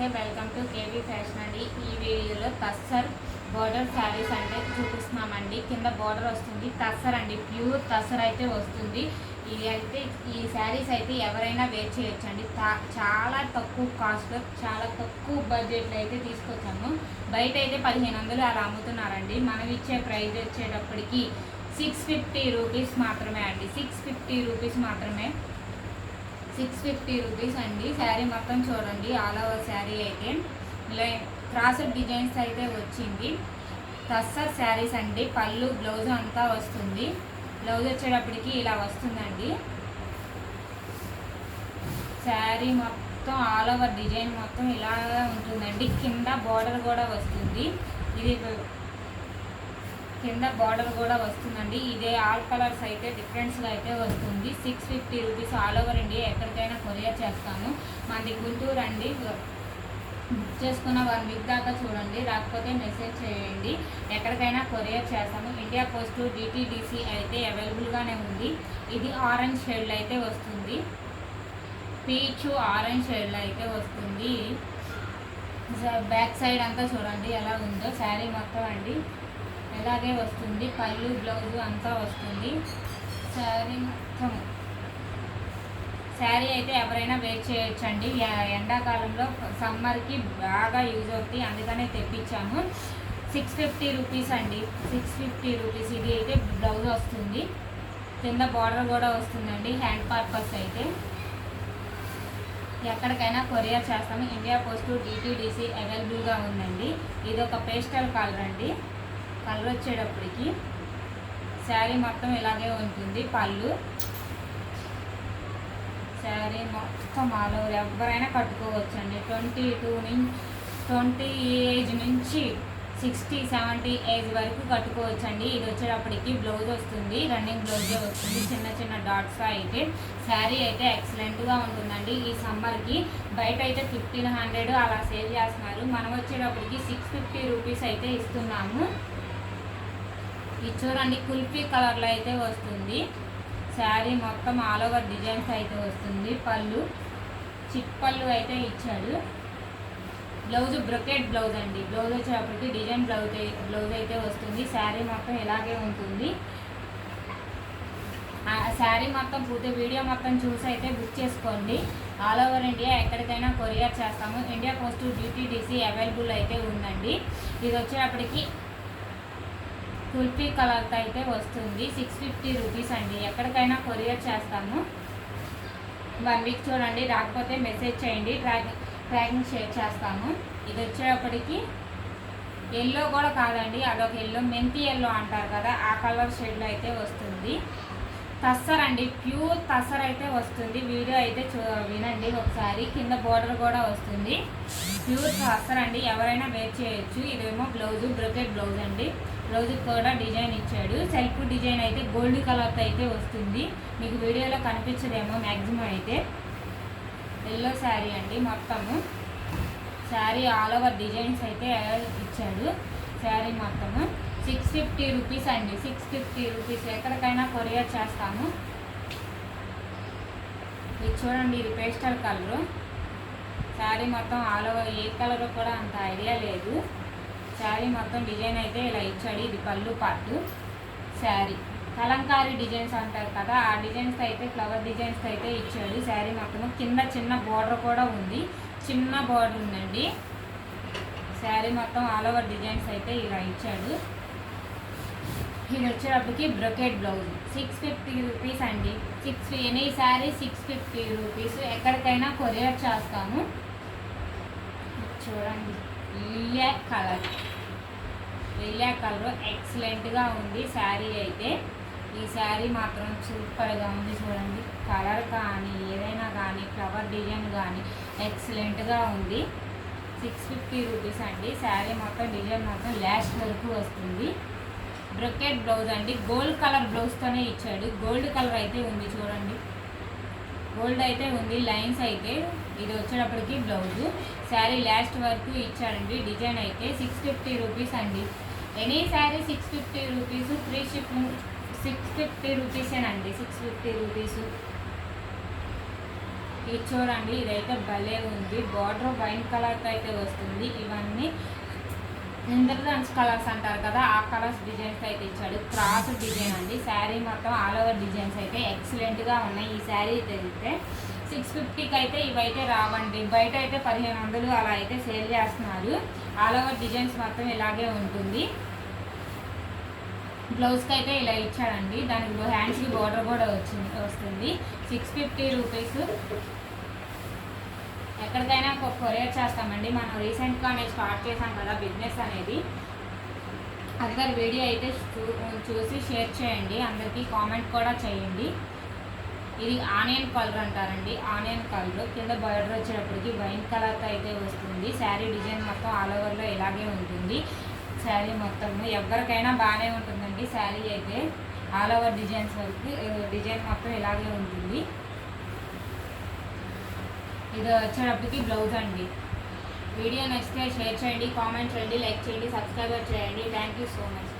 నమస్తే welcome to KV fashion అండి. ఈ వీడియోలో తస్సర్ బోర్డర్ శారీస్ అంటే చూపిస్తున్నామండి. కింద బోర్డర్ వస్తుంది. తస్సర్ అండి ప్యూర్ తస్సర్ అయితే వస్తుంది. ఇది అయితే ఈ శారీస్ అయితే ఎవరైనా వేర్ చేయొచ్చండి. అండి చాలా తక్కువ కాస్ట్లో చాలా తక్కువ బడ్జెట్లో అయితే తీసుకొచ్చాము. బయట అయితే పదిహేను వందలు అలా అమ్ముతున్నారండి. మనం ఇచ్చే ప్రైస్ వచ్చేటప్పటికి సిక్స్ ఫిఫ్టీ రూపీస్ మాత్రమే అండి. సిక్స్ ఫిఫ్టీ రూపీస్ మాత్రమే. సిక్స్ ఫిఫ్టీ రూపీస్ అండి. శారీ మొత్తం చూడండి. ఆల్ ఓవర్ శారీ అయితే. ఇలా క్రాసెడ్ డిజైన్స్ అయితే వచ్చింది. టస్సర్ శారీస్ అండి. పళ్ళు బ్లౌజ్ అంతా వస్తుంది. బ్లౌజ్ వచ్చేటప్పటికి ఇలా వస్తుందండి. శారీ మొత్తం ఆల్ ఓవర్ డిజైన్ మొత్తం ఇలా ఉంటుందండి. కింద బార్డర్ కూడా వస్తుంది. ఇది కింద బార్డర్ కూడా వస్తుందండి. ఇదే ఆల్ కలర్స్ అయితే డిఫరెన్స్గా అయితే వస్తుంది. Six fifty rupees all over India ఎక్కడికైనా కొరియర్ చేస్తాను. మాది గుంటూరు అండి బుక్ చేసుకున్న వన్ వీక్ దాకా చూడండి. రాకపోతే మెసేజ్ చేయండి. ఎక్కడికైనా కొరియర్ చేస్తాము. ఇండియా పోస్ట్ డిటీడీసీ అయితే అవైలబుల్గానే ఉంది. ఇది ఆరెంజ్ షేడ్లో అయితే వస్తుంది. పీచ్ ఆరెంజ్ షేడ్లో అయితే వస్తుంది. బ్యాక్ సైడ్ అంతా చూడండి ఎలా ఉందో. శారీ మొత్తం అండి. ఎలాగే వస్తుంది. పళ్ళు బ్లౌజ్ అంతా వస్తుంది. శారీ మొత్తం శారీ అయితే ఎవరైనా వేర్ చేయొచ్చండి. ఎ- ఎండాకాలంలో సమ్మర్కి బాగా యూజ్ అవుతుంది అందుకనే తెప్పించాము. సిక్స్ ఫిఫ్టీ రూపీస్ అండి. సిక్స్ ఫిఫ్టీ రూపీస్ ఇది అయితే బ్లౌజ్ వస్తుంది. కింద బార్డర్ కూడా వస్తుందండి. హ్యాండ్ పర్పస్ అయితే. ఎక్కడికైనా కొరియర్ చేస్తాము. ఇండియా పోస్ట్ డిటీడీసీ అవైలబుల్గా ఉందండి. ఇది ఒక పేస్టల్ కలర్ అండి. కలర్ వచ్చేటప్పటికి శారీ మొత్తం ఇలాగే ఉంటుంది. పళ్ళు. శారీ మొత్తం ఆల్ ఓవర్ ఎవరైనా కట్టుకోవచ్చండి. ట్వంటీ టూ నుంచి ట్వంటీ ఏజ్ నుంచి సిక్స్టీ సెవెంటీ ఏజ్ వరకు కట్టుకోవచ్చండి. ఇది వచ్చేటప్పటికి బ్లౌజ్ వస్తుంది. రన్నింగ్ బ్లౌజే వస్తుంది. చిన్న చిన్న డాట్స్ అయితే శారీ అయితే ఎక్సలెంట్గా ఉంటుందండి. ఈ సమ్మర్కి బయట అయితే ఫిఫ్టీన్ హండ్రెడ్ అలా సేల్ చేస్తున్నారు. మనం వచ్చేటప్పటికి సిక్స్ ఫిఫ్టీ రూపీస్ అయితే ఇస్తున్నాము. ఇది చూడండి కుల్ఫీ కలర్లో అయితే వస్తుంది. శారీ మొత్తం ఆల్ ఓవర్ డిజైన్స్ అయితే వస్తుంది. పళ్ళు చిట్ పళ్ళు అయితే ఇచ్చాడు. బ్లౌజ్ బ్రొకెట్ బ్లౌజ్ అండి. బ్లౌజ్ వచ్చేటప్పటికి డిజైన్ బ్లౌజ్ బ్లౌజ్ అయితే వస్తుంది. శారీ మొత్తం ఇలాగే ఉంటుంది. శారీ మొత్తం పూర్తి వీడియో మొత్తం చూసి అయితే బుక్ చేసుకోండి. ఆల్ ఓవర్ ఇండియా ఎక్కడికైనా కొరియర్ చేస్తాము. ఇండియా పోస్ట్ డిటీడీసీ అవైలబుల్ అయితే ఉందండి. ఇది వచ్చేటప్పటికి కుల్ఫీ కలర్తో అయితే వస్తుంది. సిక్స్ ఫిఫ్టీ రూపీస్ అండి. ఎక్కడికైనా కొరియర్ చేస్తాము. వన్ వీక్ చూడండి. రాకపోతే మెసేజ్ చేయండి. ట్రాక్ ట్రాకింగ్ షేర్ చేస్తాము. ఇది వచ్చేటప్పటికి ఎల్లో కూడా కాదండి. అదొక ఎల్లో మెంతి ఎల్లో అంటారు కదా ఆ కలర్ షేడ్లో అయితే వస్తుంది. తస్సర్ అండి. ప్యూర్ తస్సర్ అయితే వస్తుంది. వీడియో అయితే చూ వినండి ఒకసారి. కింద బోర్డర్ కూడా వస్తుంది. ప్యూర్ తస్సర్ అండి. ఎవరైనా వేర్ చేయొచ్చు. ఇదేమో బ్లౌజ్ బ్రొకెట్ బ్లౌజ్ అండి. బ్లౌజ్ కూడా డిజైన్ ఇచ్చాడు. సెల్ఫ్ డిజైన్ అయితే గోల్డ్ కలర్తో అయితే వస్తుంది. మీకు వీడియోలో కనిపించదేమో మ్యాక్సిమం అయితే. ఎల్లో శారీ అండి మొత్తము. శారీ ఆల్ ఓవర్ డిజైన్స్ అయితే ఇచ్చాడు. శారీ మొత్తము. సిక్స్ ఫిఫ్టీ రూపీస్ అండి. సిక్స్ ఫిఫ్టీ రూపీస్ ఎక్కడికైనా కొరియర్ చేస్తాము ఇది చూడండి ఇది పేస్టల్ కలరు. శారీ మొత్తం ఆల్ ఓవర్ ఏ కలర్ కూడా అంత ఐడియా లేదు. శారీ మొత్తం డిజైన్ అయితే ఇలా ఇచ్చాడు ఇది పళ్ళు పాటు శారీ. కలంకారీ డిజైన్స్ అంటారు కదా ఆ డిజైన్స్ అయితే ఫ్లవర్ డిజైన్స్ అయితే ఇచ్చాడు. శారీ మొత్తం కింద చిన్న బార్డర్ కూడా ఉంది. చిన్న బార్డర్ ఉందండి. శారీ మొత్తం ఆల్ ఓవర్ డిజైన్స్ అయితే ఇలా ఇచ్చాడు. ఇది వచ్చేటప్పటికి brocade blouse six fifty rupees అండి. Six any sari six fifty rupees ఎక్కడికైనా కొరియర్ చేస్తాము. చూడండి. లియా కలర్. లియా కలర్. ఎక్సలెంట్గా ఉంది శారీ అయితే. ఈ శారీ మాత్రం సూపర్గా ఉంది చూడండి. కలర్ కానీ ఏదైనా కానీ ఫ్లవర్ డిజైన్ కానీ ఎక్సలెంట్గా ఉంది. సిక్స్ ఫిఫ్టీ రూపీస్ అండి. శారీ మొత్తం డిజైన్ మొత్తం లాస్ట్ వరకు వస్తుంది. బ్రొకెట్ బ్లౌజ్ అండి. గోల్డ్ కలర్ బ్లౌజ్తోనే ఇచ్చాడు. గోల్డ్ కలర్ అయితే ఉంది చూడండి. గోల్డ్ అయితే ఉంది. లైన్స్ అయితే ఇది వచ్చేటప్పటికి బ్లౌజ్. శారీ లాస్ట్ వరకు ఇచ్చాడండి. డిజైన్ అయితే సిక్స్ ఫిఫ్టీ రూపీస్ అండి. Any sari six fifty rupees free shipping six fifty రూపీసేనండి six fifty rupees. ఇది చూడండి. ఇదైతే భలే ఉంది. బార్డర్ వైన్ కలర్తో అయితే వస్తుంది. ఇవన్నీ ఇంద్రధన్స్ కలర్స్ అంటారు కదా ఆ కలర్స్ డిజైన్స్ అయితే ఇచ్చాడు. క్రాస్ డిజైన్ అండి. శారీ మొత్తం ఆల్ ఓవర్ డిజైన్స్ అయితే ఎక్సలెంట్గా ఉన్నాయి. ఈ శారీ అయితే సిక్స్ ఫిఫ్టీకి అయితే ఇవైతే రావండి. బయట అయితే పదిహేను వందలు అలా అయితే సేల్ చేస్తున్నారు. ఆల్ ఓవర్ డిజైన్స్ మొత్తం ఇలాగే ఉంటుంది. బ్లౌజ్కి అయితే ఇలా ఇచ్చాడండి. దానికి హ్యాండ్స్కి బోర్డర్ కూడా వచ్చింది వస్తుంది. సిక్స్ ఫిఫ్టీ రూపీస్ ఎక్కడికైనా ఒక కొరియర్ చేస్తామండి. మనం రీసెంట్గానే స్టార్ట్ చేశాం కదా బిజినెస్ అనేది. అందరి వీడియో అయితే చూ- చూసి షేర్ చేయండి. అందరికీ కామెంట్ కూడా చేయండి. ఇది ఆనియన్ కలర్ అంటారండి. Onion colour. కింద బార్డర్ వచ్చేటప్పటికి వైన్ కలర్తో అయితే వస్తుంది. శారీ డిజైన్ మొత్తం ఆల్ ఓవర్లో ఇలాగే ఉంటుంది. శారీ మొత్తము ఎవరికైనా బాగానే ఉంటుందండి. శారీ అయితే ఆల్ ఓవర్ డిజైన్స్ వరకు డిజైన్ మొత్తం ఇలాగే ఉంటుంది. ఇది వచ్చేటప్పటికి బ్లౌజ్ అండి. వీడియో నచ్చితే షేర్ చేయండి కామెంట్ చేయండి లైక్ చేయండి సబ్స్క్రైబర్ చేయండి. Thank you so much